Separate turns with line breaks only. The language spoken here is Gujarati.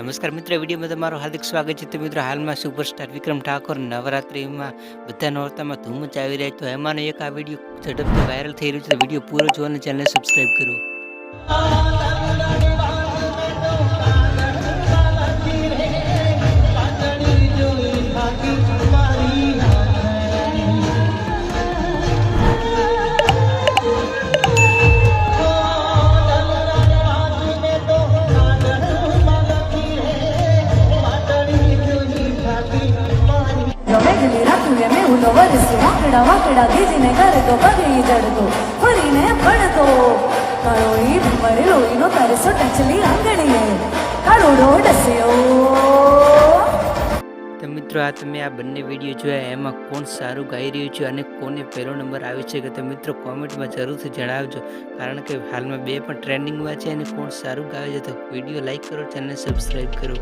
નમસ્કાર મિત્રો, વિડીયોમાં તમારું હાર્દિક સ્વાગત છે. તો મિત્રો, હાલમાં સુપરસ્ટાર વિક્રમ ઠાકોર નવરાત્રિમાં બધા નોરતામાં ધૂમ ચાવી આવી રહી તો એમાંનો એક આ વીડિયો ઝડપથી વાયરલ થઈ રહ્યું છે. વીડિયો પૂરો જોવાનો ચેનલને સબસ્ક્રાઈબ કરો.
વરસી વાકડા વાકડા ગીજીને કરતો પગે જડતો. ફરીને પડતો કાળો ઈ ભમરે લોહીનો તરસો ટચલી આંગણીએ. કરોડો
ડસ્યો. મિત્રો, આ તમે આ બંને વીડિયો જોયા, એમાં કોણ સારું ગાઈ રહ્યું છે અને કોને પહેલો નંબર આવ્યો છે કે તો મિત્રો, કોમેન્ટમાં જરૂરથી જણાવજો. કારણ કે હાલમાં બે પણ ટ્રેન્ડિંગમાં છે અને કોણ સારું ગાવે છે તો વીડિયો લાઇક કરો ચેનલને સબસ્ક્રાઈબ કરો.